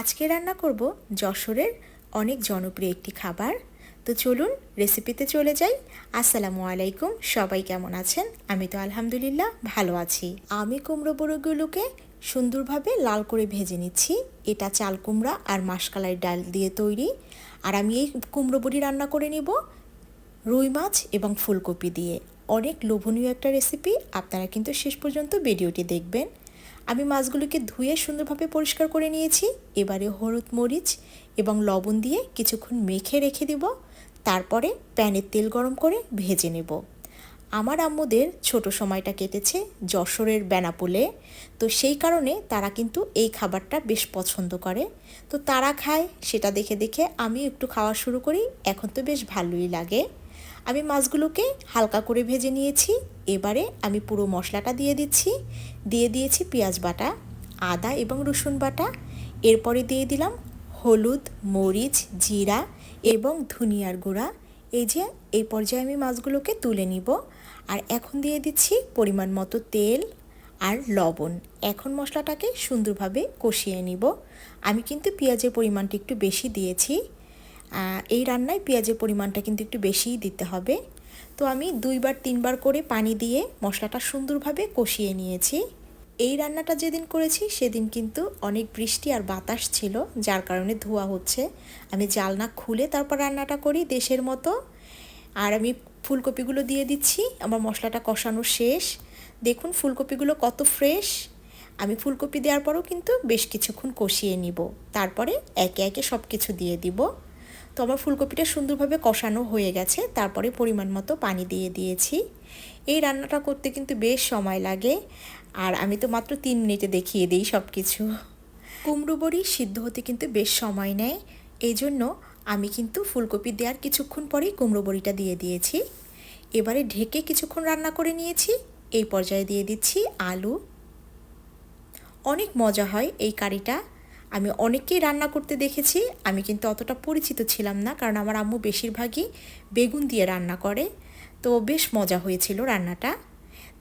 আজকে রান্না করব যশোরের অনেক জনপ্রিয় একটি খাবার। তো চলুন রেসিপিতে চলে যাই। আসসালামু আলাইকুম, সবাই কেমন আছেন? আমি তো আলহামদুলিল্লাহ ভালো আছি। আমি কুমড়ো বড়োগুলোকে সুন্দরভাবে লাল করে ভেজে নিচ্ছি। এটা চাল কুমড়া আর মাসকালাই ডাল দিয়ে তৈরি। আর আমি এই কুমড়ো বড়ি রান্না করে নিব রুই মাছ এবং ফুলকপি দিয়ে। অনেক লোভনীয় একটা রেসিপি আপনারা কিন্তু শেষ পর্যন্ত ভিডিওটি দেখবেন। আমি মাছগুলোকে ধুয়ে সুন্দরভাবে পরিষ্কার করে নিয়েছি। এবারে হলুদ মরিচ এবং লবণ দিয়ে কিছুক্ষণ মেখে রেখে দেব। তারপরে প্যানে তেল গরম করে ভেজে নেব। আমার আম্মুদের ছোট সময়টা কেটেছে যশোরের বেনাপোলে। তো সেই কারণে তারা কিন্তু এই খাবারটা বেশ পছন্দ করে। তো তারা খায়, সেটা দেখে দেখে আমি একটু খাওয়া শুরু করি। এখন তো বেশ ভালোই লাগে। আমি মাছগুলোকে হালকা করে ভেজে নিয়েছি। এবারে আমি পুরো মশলাটা দিয়ে দিচ্ছি। দিয়ে দিয়েছি পেঁয়াজ বাটা, আদা এবং রসুন বাটা। এরপরে দিয়ে দিলাম হলুদ, মরিচ, জিরা এবং ধনিয়ার গুঁড়া। এই যে, এই পর্যায়ে আমি মাছগুলোকে তুলে নিব। আর এখন দিয়ে দিচ্ছি পরিমাণ মতো তেল আর লবণ। এখন মশলাটাকে সুন্দরভাবে কষিয়ে নিব। আমি কিন্তু পেঁয়াজের পরিমাণটা একটু বেশি দিয়েছি। এই রান্নায় পেঁয়াজের পরিমাণটা কিন্তু একটু বেশিই দিতে হবে। তো আমি দুইবার, তিনবার করে পানি দিয়ে মশলাটা সুন্দরভাবে কষিয়ে নিয়েছি। এই রান্নাটা যেদিন করেছি, সেদিন কিন্তু অনেক বৃষ্টি আর বাতাস ছিল, যার কারণে ধোয়া হচ্ছে। আমি জালনা খুলে তারপর রান্নাটা করি দেশের মতো। আর আমি ফুলকপিগুলো দিয়ে দিচ্ছি, আমার মশলাটা কষানো শেষ। দেখুন ফুলকপিগুলো কত ফ্রেশ। আমি ফুলকপি দেওয়ার পরও কিন্তু বেশ কিছুক্ষণ কষিয়ে নিব। তারপরে একে একে সব কিছু দিয়ে দিব। তো আমার ফুলকপিটা সুন্দরভাবে কষানো হয়ে গেছে, তারপরে পরিমাণ মতো পানি দিয়ে দিয়েছি। এই রান্নাটা করতে কিন্তু বেশ সময় লাগে, আর আমি তো মাত্র তিন মিনিটে দেখিয়ে দিই সব কিছু কুমড়ো বড়ি সিদ্ধ হতে কিন্তু বেশ সময় নেয় এই জন্য আমি কিন্তু ফুলকপি দেওয়ার কিছুক্ষণ পরেই কুমড়ো বড়িটা দিয়ে দিয়েছি। এবারে ঢেকে কিছুক্ষণ রান্না করে নিয়েছি, এই পর্যায়ে দিয়ে দিচ্ছি আলু। অনেক মজা হয় এই কারিটা আমি অনেককেই রান্না করতে দেখেছি, আমি কিন্তু অতটা পরিচিত ছিলাম না, কারণ আমার আম্মু বেশিরভাগই বেগুন দিয়ে রান্না করে। তো বেশ মজা হয়েছিল রান্নাটা।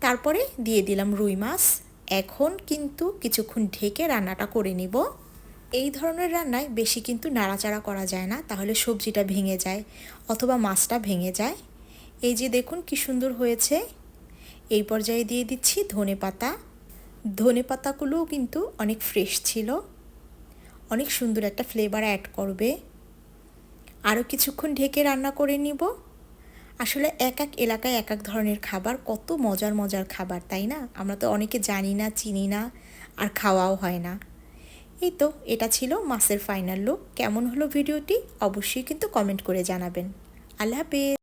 তারপরে দিয়ে দিলাম রুই মাছ। এখন কিন্তু কিছুক্ষণ ঢেকে রান্নাটা করে নিব। এই ধরনের রান্নায় বেশি কিন্তু নাড়াচাড়া করা যায় না, তাহলে সবজিটা ভেঙে যায় অথবা মাছটা ভেঙে যায়। এই যে দেখুন কি সুন্দর হয়েছে। এই পর্যায়ে দিয়ে দিচ্ছি ধনে পাতা ধনে পাতাগুলোও কিন্তু অনেক ফ্রেশ ছিল। অনেক সুন্দর একটা ফ্লেভার অ্যাড করবে। আরও কিছুক্ষণ ঢেকে রান্না করে নিব। আসলে এক এক এলাকায় এক এক ধরনের খাবার, কত মজার মজার খাবার, তাই না? আমরা তো অনেকে জানি না, চিনি না, আর খাওয়াও হয় না। এই তো, এটা ছিল মাছের ফাইনাল লুক কেমন হলো ভিডিওটি? অবশ্যই কিন্তু কমেন্ট করে জানাবেন। আল্লাহ হাফেজ।